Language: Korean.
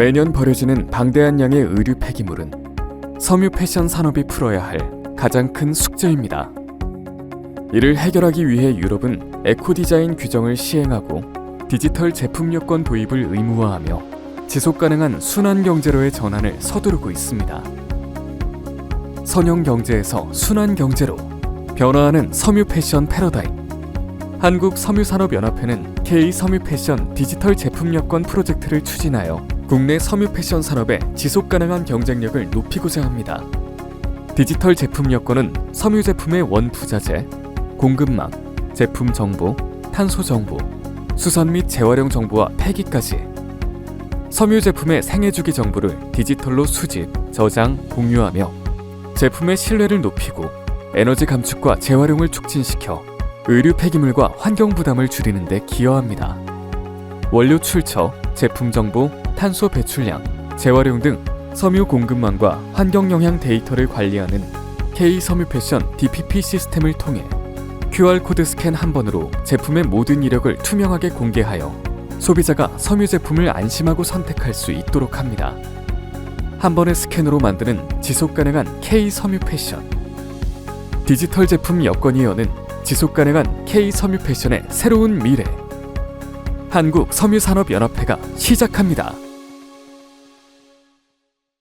매년 버려지는 방대한 양의 의류 폐기물은 섬유 패션 산업이 풀어야 할 가장 큰 숙제입니다. 이를 해결하기 위해 유럽은 에코 디자인 규정을 시행하고 디지털 제품 여건 도입을 의무화하며 지속 가능한 순환 경제로의 전환을 서두르고 있습니다. 선형 경제에서 순환 경제로 변화하는 섬유 패션 패러다임. 한국 섬유산업연합회는 K 섬유 패션 디지털 제품 여건 프로젝트를 추진하여 국내 섬유 패션 산업의 지속 가능한 경쟁력을 높이고자 합니다. 디지털 제품 여건은 섬유 제품의 원부자재, 공급망, 제품 정보, 탄소 정보, 수선 및 재활용 정보와 폐기까지 섬유 제품의 생애 주기 정보를 디지털로 수집, 저장, 공유하며 제품의 신뢰를 높이고 에너지 감축과 재활용을 촉진시켜 의류 폐기물과 환경 부담을 줄이는 데 기여합니다. 원료 출처, 제품 정보, 탄소 배출량, 재활용 등 섬유 공급망과 환경 영향 데이터를 관리하는 K 섬유 패션 DPP 시스템을 통해 QR 코드 스캔 한 번으로 제품의 모든 이력을 투명하게 공개하여 소비자가 섬유 제품을 안심하고 선택할 수 있도록 합니다. 한 번의 스캔으로 만드는 지속 가능한 K 섬유 패션. 디지털 제품 여건이 여는 지속 가능한 K 섬유 패션의 새로운 미래. 한국 섬유산업연합회가 시작합니다.